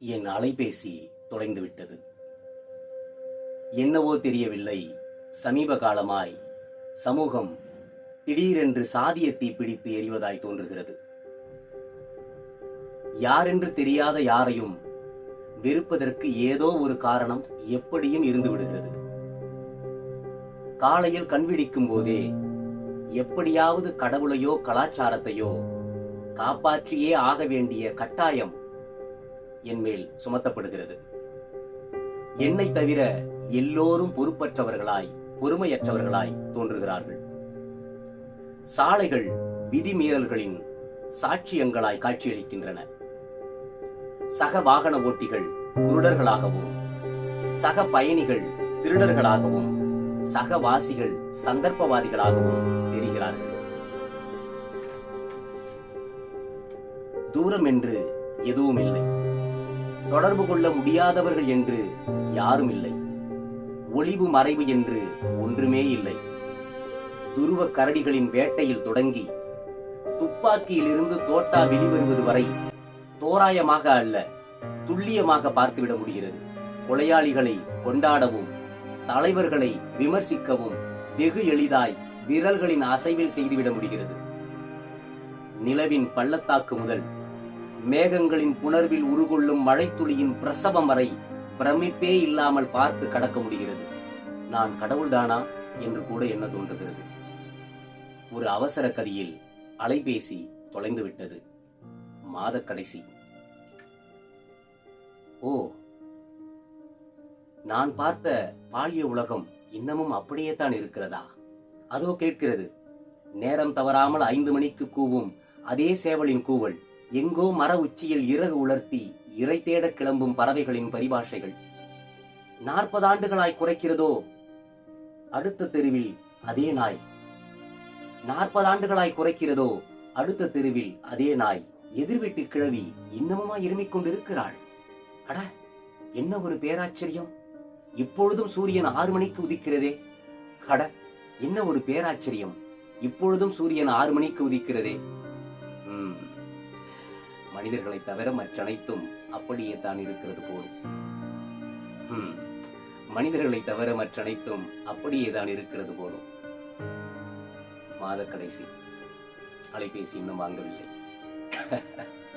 என் அலைபேசி தொலைந்து விட்டது. என்னவோ தெரியவில்லை சமீப காலமாய் சமூகம் திடீரென்று சாதியத்தை பிடித்து எறிவதாய் தோன்றுகிறது. யாரென்று தெரியாத யாரையும் வெறுப்பதற்கு ஏதோ ஒரு காரணம் எப்படியும் இருந்து விடுகிறது. காலையில் கண்விடிக்கும் போதே எப்படியாவது கடவுளையோ கலாச்சாரத்தையோ காப்பாற்றியே ஆக வேண்டிய கட்டாயம் என் மேல் சுமத்தப்படுகிறது. என்னை தவிர எல்லோரும் பொறுப்பற்றவர்களாய் பொறுமையற்றவர்களாய் தோன்றுகிறார்கள். சாலைகள் விதிமீறல்களின் சாட்சியங்களாய் காட்சியளிக்கின்றன. சக வாகன ஓட்டிகள் குருடர்களாகவும் சக பயணிகள் திருடர்களாகவும் சகவாசிகள் சந்தர்ப்பவாதிகளாகவும் தெரிகிறார்கள். தூரம் என்று எதுவும் இல்லை தொடர்பு கொள்ள முடியாதவர்கள் என்று யாரும் இல்லை. ஒளிவு மறைவு என்று ஒன்றுமே இல்லை. துருவ கரடிகளின் வேட்டையில் தொடங்கி துப்பாக்கியிலிருந்து தோட்டா வெளிவருவது வரை தோராயமாக அல்ல துல்லியமாக பார்த்துவிட முடிகிறது. கொலையாளிகளை கொண்டாடவும் தலைவர்களை விமர்சிக்கவும் வெகு எளிதாய் விரல்களின் அசைவில் செய்துவிட முடிகிறது. நிலவின் பள்ளத்தாக்கு முதல் மேகங்களின் புணர்வில் உருகொள்ளும் மழைத்துளியின் பிரசவம் வரை பிரமிப்பே இல்லாமல் பார்த்து கடக்க முடிகிறது. நான் கடவுள்தானா? என்று கூட என்ன தோன்றுகிறது. ஒரு அவசர கதியில் அலைபேசி தொலைந்து விட்டது. மாத கடைசி. ஓ நான் பார்த்த பாலிய உலகம் இன்னமும் அப்படியே தான் இருக்கிறதா? அதோ கேட்கிறது. நேரம் தவறாமல் ஐந்து மணிக்கு கூவும் அதே சேவலின் கூவல். எங்கோ மர உச்சியில் இறகு உலர்த்தி இறை தேட கிளம்பும் பறவைகளின் பரிபாஷைகள். நாற்பது ஆண்டுகளாய் குறைக்கிறதோ? அடுத்த தெருவில் அதே நாய். நாற்பது ஆண்டுகளாய் குறைக்கிறதோ? அடுத்த தெருவில் அதே நாய். எதிர்வீட்டு கிழவி இன்னமுமா இருமிக் கொண்டிருக்கிறாள். அட என்ன ஒரு பேராச்சரியம்? இப்பொழுதும் சூரியன் ஆறு மணிக்கு உதிக்கிறதே. அட என்ன ஒரு பேராச்சரியம்? இப்பொழுதும் சூரியன் ஆறு மணிக்கு உதிக்கிறதே. மனிதர்களை தவிர மற்றனைத்தும் அப்படியே தான் இருக்கிறது போலும் மனிதர்களை தவிர மற்றனைத்தும் அப்படியே தான் இருக்கிறது போலும் மாத கடைசி. அலைபேசி இன்னும் வாங்கவில்லை.